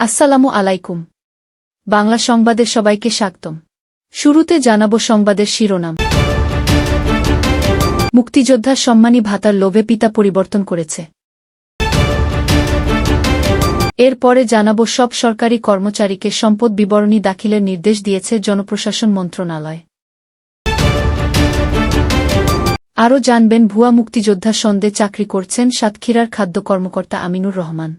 আসসালামু আলাইকুম। বাংলা সংবাদে সবাইকে স্বাগতম। শুরুতে জানাব সংবাদের শিরোনাম। মুক্তিযোদ্ধা সম্মানী ভাতার লোভে পিতা পরিবর্তন করেছে। এরপরে জানাব সব সরকারি কর্মচারীকে সম্পদ বিবরণী দাখিলের নির্দেশ দিয়েছে জনপ্রশাসন মন্ত্রণালয়। আরও জানবেন, ভুয়া মুক্তিযোদ্ধা সন্দেহ চাকরি করছেন সাতক্ষীরার খাদ্য কর্মকর্তা আমিনুর রহমান।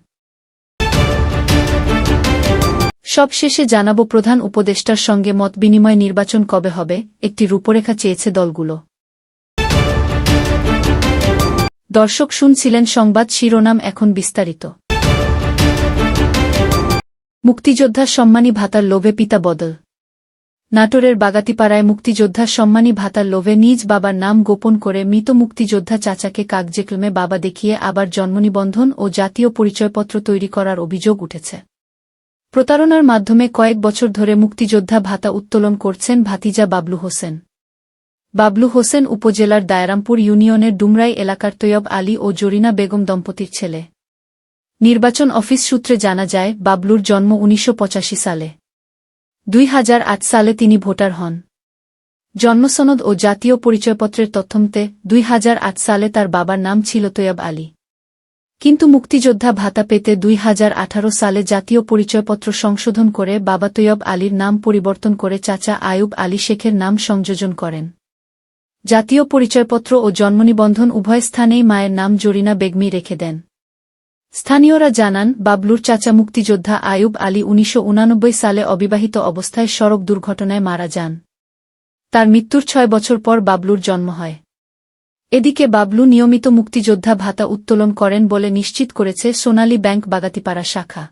সবশেষে জানাব প্রধান উপদেষ্টার সঙ্গে মত বিনিময় নির্বাচন কবে হবে, একটি রূপরেখা চেয়েছে দলগুলো। দর্শক শুনছিলেন সংবাদ শিরোনাম এখন বিস্তারিত। মুক্তিযোদ্ধা সম্মানী ভাতার লোভে পিতা বদল। নাটোরের বাগাতিপাড়ায় মুক্তিযোদ্ধা সম্মানী ভাতার লোভে নিজ বাবার নাম গোপন করে মৃত মুক্তিযোদ্ধা চাচাকে কাকজেকলমে বাবা দেখিয়ে আবার জন্মনিবন্ধন ও জাতীয় পরিচয়পত্র তৈরি করার অভিযোগ উঠেছে। প্রতারণার মাধ্যমে কয়েক বছর ধরে মুক্তিযোদ্ধা ভাতা উত্তোলন করছেন ভাতিজা বাবলু হোসেন। বাবলু হোসেন উপজেলার দায়রামপুর ইউনিয়নের ডুমরাই এলাকার তৈয়ব আলী ও জরিনা বেগম দম্পতির ছেলে। নির্বাচন অফিস সূত্রে জানা যায়, বাবলুর জন্ম উনিশশো পঁচাশি সালে। দুই হাজার আট সালে তিনি ভোটার হন। জন্মসনদ ও জাতীয় পরিচয়পত্রের তথ্যমতে, দুই সালে তার বাবার নাম ছিল তৈয়ব আলী। কিন্তু মুক্তিযোদ্ধা ভাতা পেতে দুই হাজার আঠারো সালে জাতীয় পরিচয়পত্র সংশোধন করে বাবা তৈয়ব আলীর নাম পরিবর্তন করে চাচা আয়ুব আলী শেখের নাম সংযোজন করেন। জাতীয় পরিচয়পত্র ও জন্মনিবন্ধন উভয় স্থানেই মায়ের নাম জরিনা বেগমি রেখে দেন। স্থানীয়রা জানান, বাবলুর চাচা মুক্তিযোদ্ধা আয়ুব আলী উনিশশো সালে অবিবাহিত অবস্থায় সড়ক দুর্ঘটনায় মারা যান। তার মৃত্যুর ছয় বছর পর বাবলুর জন্ম হয়। এদিকে বাবলু নিয়মিত মুক্তিযোদ্ধা ভাতা উত্তোলন করেন বলে নিশ্চিত করেছে সোনালী ব্যাংক বাগাতিপাড়া শাখা।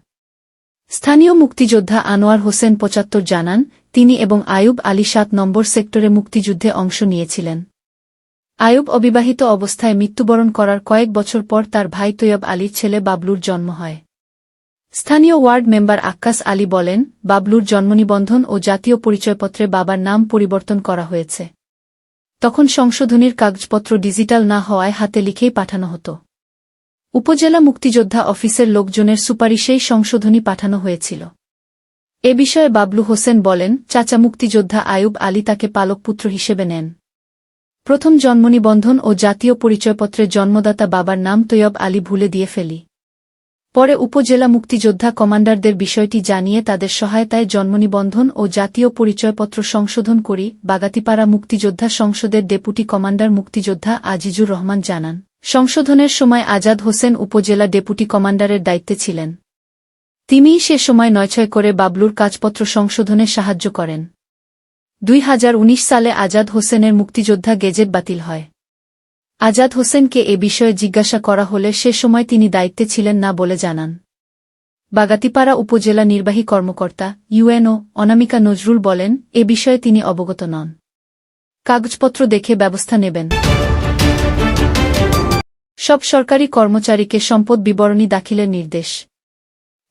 স্থানীয় মুক্তিযোদ্ধা আনোয়ার হোসেন পঁচাত্তর জানান, তিনি এবং আয়ুব আলী সাত নম্বর সেক্টরে মুক্তিযুদ্ধে অংশ নিয়েছিলেন। আয়ুব অবিবাহিত অবস্থায় মৃত্যুবরণ করার কয়েক বছর পর তার ভাই তৈয়ব আলীর ছেলে বাবলুর জন্ম হয়। স্থানীয় ওয়ার্ড মেম্বার আক্কাস আলী বলেন, বাবলুর জন্মনিবন্ধন ও জাতীয় পরিচয়পত্রে বাবার নাম পরিবর্তন করা হয়েছে। তখন সংশোধনীর কাগজপত্র ডিজিটাল না হওয়ায় হাতে লিখেই পাঠানো হতো। উপজেলা মুক্তিযোদ্ধা অফিসের লোকজনের সুপারিশেই সংশোধনী পাঠানো হয়েছিল। এ বিষয়ে বাবলু হোসেন বলেন, চাচা মুক্তিযোদ্ধা আয়ুব আলী তাকে পালকপুত্র হিসেবে নেন। প্রথম জন্মনিবন্ধন ও জাতীয় পরিচয়পত্রে জন্মদাতা বাবার নাম তৈয়ব আলী ভুলে দিয়ে ফেলি। পরে উপজেলা মুক্তিযোদ্ধা কমান্ডারদের বিষয়টি জানিয়ে তাদের সহায়তায় জন্মনিবন্ধন ও জাতীয় পরিচয়পত্র সংশোধন করি বাগাতিপাড়া মুক্তিযোদ্ধা সংসদের ডেপুটি কমান্ডার মুক্তিযোদ্ধা আজিজুর রহমান জানান, সংশোধনের সময় আজাদ হোসেন উপজেলা ডেপুটি কমান্ডারের দায়িত্বে ছিলেন। তিনিই সে সময় নয়ছয় করে বাবলুর কাজপত্র সংশোধনে সাহায্য করেন। দুই হাজার উনিশ সালে আজাদ হোসেনের মুক্তিযোদ্ধা গেজেট বাতিল হয়। আজাদ হোসেনকে এ বিষয়ে জিজ্ঞাসা করা হলে সে সময় তিনি দায়িত্বে ছিলেন না বলে জানান। বাগাতিপাড়া উপজেলা নির্বাহী কর্মকর্তা ইউএনও অনামিকা নজরুল বলেন, এ বিষয়ে তিনি অবগত নন। কাগজপত্র দেখে ব্যবস্থা নেবেন। সব সরকারি কর্মচারীকে সম্পদ বিবরণী দাখিলের নির্দেশ।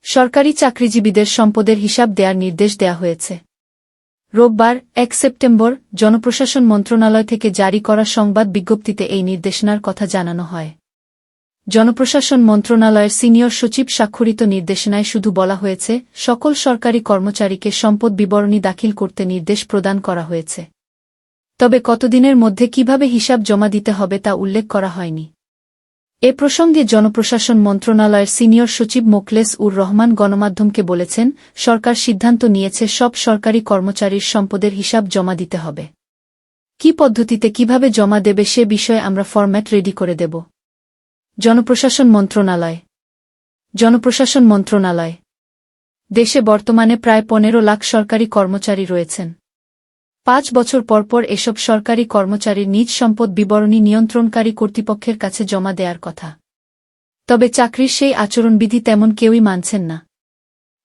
সরকারি চাকরিজীবীদের সম্পদের হিসাব দেওয়ার নির্দেশ দেয়া হয়েছে। রোববার, এক সেপ্টেম্বর, জনপ্রশাসন মন্ত্রণালয় থেকে জারি করা সংবাদ বিজ্ঞপ্তিতে এই নির্দেশনার কথা জানানো হয়। জনপ্রশাসন মন্ত্রণালয়ের সিনিয়র সচিব স্বাক্ষরিত নির্দেশনায় শুধু বলা হয়েছে, সকল সরকারি কর্মচারীকে সম্পদ বিবরণী দাখিল করতে নির্দেশ প্রদান করা হয়েছে। তবে কতদিনের মধ্যে কীভাবে হিসাব জমা দিতে হবে তা উল্লেখ করা হয়নি। এ প্রসঙ্গে জনপ্রশাসন মন্ত্রণালয়ের সিনিয়র সচিব মোকলেস উর রহমান গণমাধ্যমকে বলেছেন, সরকার সিদ্ধান্ত নিয়েছে সব সরকারি কর্মচারীর সম্পদের হিসাব জমা দিতে হবে। কি পদ্ধতিতে কীভাবে জমা দেবে সে বিষয়ে আমরা ফরম্যাট রেডি করে দেব। জনপ্রশাসন মন্ত্রণালয়। জনপ্রশাসন মন্ত্রণালয়। দেশে বর্তমানে প্রায় পনেরো লাখ সরকারি কর্মচারী রয়েছেন। পাঁচ বছর পরপর এসব সরকারি কর্মচারীর নিজ সম্পদ বিবরণী নিয়ন্ত্রণকারী কর্তৃপক্ষের কাছে জমা দেওয়ার কথা। তবে চাকরির সেই আচরণবিধি তেমন কেউই মানছেন না।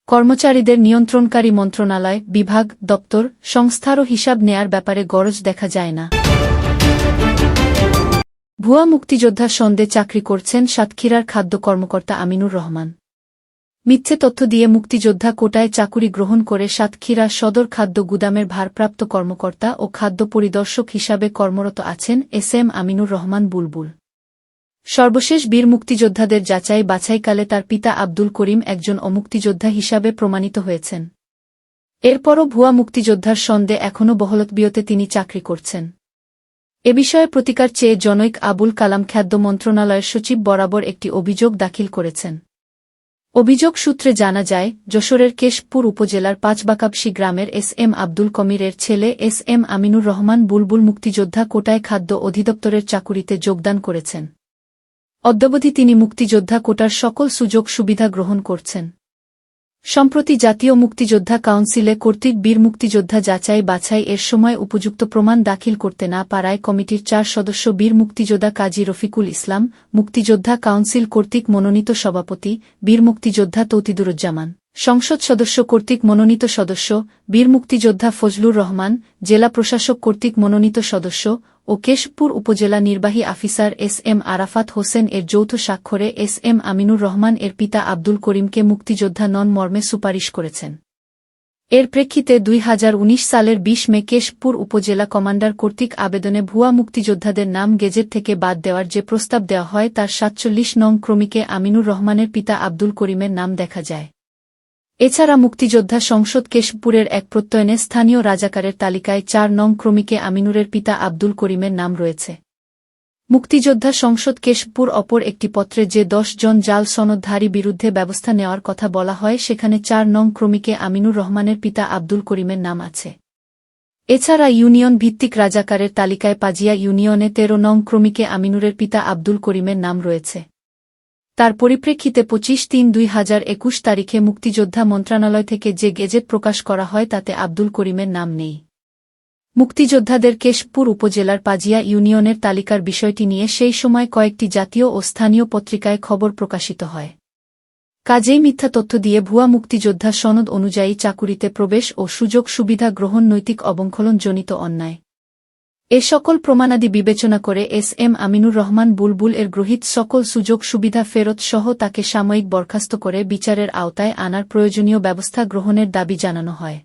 কর্মচারীদের নিয়ন্ত্রণকারী মন্ত্রণালয়, বিভাগ, দপ্তর সংস্থারও হিসাব নেয়ার ব্যাপারে গরজ দেখা যায় না। ভুয়া মুক্তিযোদ্ধা সন্দেহ চাকরি করছেন সাতক্ষীরার খাদ্য কর্মকর্তা আমিনুর রহমান। মিথ্যে তথ্য দিয়ে মুক্তিযোদ্ধা কোটায় চাকুরি গ্রহণ করে সাতক্ষীরা সদর খাদ্য গুদামের ভারপ্রাপ্ত কর্মকর্তা ও খাদ্য পরিদর্শক হিসাবে কর্মরত আছেন এস এম আমিনুর রহমান বুলবুল। সর্বশেষ বীর মুক্তিযোদ্ধাদের যাচাই বাছাইকালে তার পিতা আব্দুল করিম একজন অমুক্তিযোদ্ধা হিসাবে প্রমাণিত হয়েছেন। এরপরও ভুয়া মুক্তিযোদ্ধার সন্দেহ এখনও বহলতবিয়তে তিনি চাকরি করছেন। এ বিষয়ে প্রতিকার চেয়ে জনৈক আবুল কালাম খাদ্য মন্ত্রণালয়ের সচিব বরাবর একটি অভিযোগ দাখিল করেছেন। অভিযোগ সূত্রে জানা যায়, যশোরের কেশপুর উপজেলার পাঁচবাকাবশি গ্রামের এস এম আব্দুল কমিরের ছেলে এস এম আমিনুর রহমান বুলবুল মুক্তিযোদ্ধা কোটায় খাদ্য অধিদপ্তরের চাকুরিতে যোগদান করেছেন। অদ্যাবধি তিনি মুক্তিযোদ্ধা কোটার সকল সুযোগ সুবিধা গ্রহণ করছেন। সম্প্রতি জাতীয় মুক্তিযোদ্ধা কাউন্সিলে কর্তৃক বীর মুক্তিযোদ্ধা যাচাই বাছাই এর সময় উপযুক্ত প্রমাণ দাখিল করতে না পারায় কমিটির চার সদস্য বীর মুক্তিযোদ্ধা কাজী রফিকুল ইসলাম, মুক্তিযোদ্ধা কাউন্সিল কর্তৃক মনোনীত সভাপতি, বীর মুক্তিযোদ্ধা তৌতিদুরুজ্জামান। সংসদ সদস্য কর্তৃক মনোনীত সদস্য, বীর মুক্তিযোদ্ধা ফজলুর রহমান, জেলা প্রশাসক কর্তৃক মনোনীত সদস্য ও কেশপুর উপজেলা নির্বাহী officer S M Arafat Hossain এর যৌথ স্বাক্ষরে এস এম আমিনুর রহমান এর পিতা আব্দুল করিমকে মুক্তিযোদ্ধা নন মর্মে সুপারিশ করেছেন। এর প্রেক্ষিতে দুই হাজার উনিশ সালের ২০ মে কেশপুর উপজেলা কমান্ডার কর্তৃক আবেদনে ভুয়া মুক্তিযোদ্ধাদের নাম গেজেট থেকে বাদ দেওয়ার যে প্রস্তাব দেওয়া হয় তার সাতচল্লিশ নং ক্রমিকে আমিনুর রহমানের পিতা আব্দুল করিমের নাম দেখা যায়। এছাড়া মুক্তিযোদ্ধা সংসদ কেশপুরের এক প্রত্যয়নে স্থানীয় রাজাকারের তালিকায় চার নং ক্রমিকে আমিনুরের পিতা আব্দুল করিমের নাম রয়েছে। মুক্তিযোদ্ধা সংসদ কেশপুর অপর একটি পত্রে যে দশ জন জাল সনদধারী বিরুদ্ধে ব্যবস্থা নেওয়ার কথা বলা হয়, সেখানে চার নং ক্রমিকে আমিনুর রহমানের পিতা আব্দুল করিমের নাম আছে। এছাড়া ইউনিয়ন ভিত্তিক রাজাকারের তালিকায় পাজিয়া ইউনিয়নে তেরো নং ক্রমিকে আমিনুরের পিতা আব্দুল করিমের নাম রয়েছে। তার পরিপ্রেক্ষিতে পঁচিশ তিন দুই হাজার একুশ তারিখে মুক্তিযোদ্ধা মন্ত্রণালয় থেকে যে গেজেট প্রকাশ করা হয় তাতে আব্দুল করিমের নাম নেই। মুক্তিযোদ্ধাদের কেশপুর উপজেলার পাজিয়া ইউনিয়নের তালিকার বিষয়টি নিয়ে সেই সময় কয়েকটি জাতীয় ও স্থানীয় পত্রিকায় খবর প্রকাশিত হয়। কাজেই মিথ্যা তথ্য দিয়ে ভুয়া মুক্তিযোদ্ধা সনদ অনুযায়ী চাকুরিতে প্রবেশ ও সুযোগ সুবিধা গ্রহণ নৈতিক অবঙ্খলনজনিত অন্যায়। এ সকল প্রমাণাদি বিবেচনা করে এস এম আমিনুর রহমান বুলবুল এর গ্রহীত সকল সুযোগ সুবিধা ফেরত সহ তাকে সাময়িক বরখাস্ত করে বিচারের আওতায় আনার প্রয়োজনীয় ব্যবস্থা গ্রহণের দাবি জানানো হয়।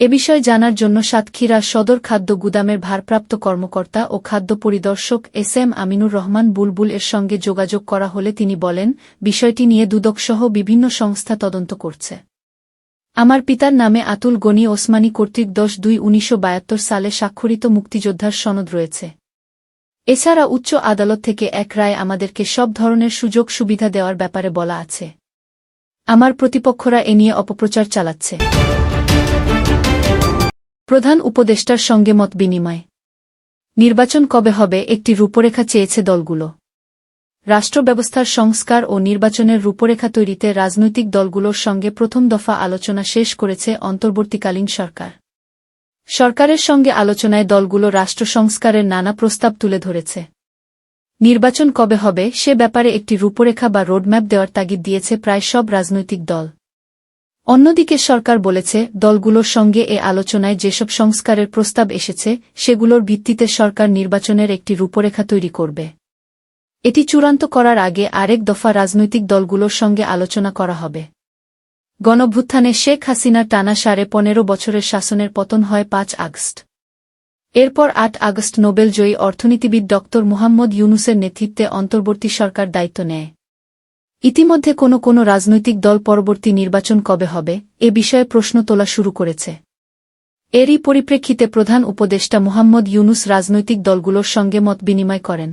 এ বিষয় জানার জন্য সাতক্ষীরা সদর খাদ্য গুদামের ভারপ্রাপ্ত কর্মকর্তা ও খাদ্য পরিদর্শক এস এম আমিনুর রহমান বুলবুল এর সঙ্গে যোগাযোগ করা হলে তিনি বলেন, বিষয়টি নিয়ে দুদকসহ বিভিন্ন সংস্থা তদন্ত করছে। আমার পিতার নামে আতুল গনি ওসমানী কর্তৃক দশ দুই উনিশশো সালে স্বাক্ষরিত মুক্তিযোদ্ধার সনদ রয়েছে। এছাড়া উচ্চ আদালত থেকে এক রায় আমাদেরকে সব ধরনের সুযোগ সুবিধা দেওয়ার ব্যাপারে বলা আছে। আমার প্রতিপক্ষরা এ নিয়ে অপপ্রচার চালাচ্ছে। প্রধান উপদেষ্টার সঙ্গে মত বিনিময়। নির্বাচন কবে হবে একটি রূপরেখা চেয়েছে দলগুলো। রাষ্ট্র ব্যবস্থার সংস্কার ও নির্বাচনের রূপরেখা তৈরিতে রাজনৈতিক দলগুলোর সঙ্গে প্রথম দফা আলোচনা শেষ করেছে অন্তর্বর্তীকালীন সরকার। সরকারের সঙ্গে আলোচনায় দলগুলো রাষ্ট্র সংস্কারের নানা প্রস্তাব তুলে ধরেছে। নির্বাচন কবে হবে সে ব্যাপারে একটি রূপরেখা বা রোডম্যাপ দেওয়ার তাগিদ দিয়েছে প্রায় সব রাজনৈতিক দল। অন্যদিকে সরকার বলেছে, দলগুলোর সঙ্গে এ আলোচনায় যেসব সংস্কারের প্রস্তাব এসেছে, সেগুলোর ভিত্তিতে সরকার নির্বাচনের একটি রূপরেখা তৈরি করবে। এটি চূড়ান্ত করার আগে আরেক দফা রাজনৈতিক দলগুলোর সঙ্গে আলোচনা করা হবে। গণভ্যুত্থানে শেখ হাসিনার টানা সাড়ে পনেরো বছরের শাসনের পতন হয় পাঁচ আগস্ট। এরপর আট আগস্ট নোবেলজয়ী অর্থনীতিবিদ ড মুহাম্মদ ইউনুসের নেতৃত্বে অন্তর্বর্তী সরকার দায়িত্ব নেয়। ইতিমধ্যে কোনো কোনো রাজনৈতিক দল পরবর্তী নির্বাচন কবে হবে, এ বিষয়ে প্রশ্ন তোলা শুরু করেছে। এরই পরিপ্রেক্ষিতে প্রধান উপদেষ্টা মুহাম্মদ ইউনুস রাজনৈতিক দলগুলোর সঙ্গে মত বিনিময় করেন।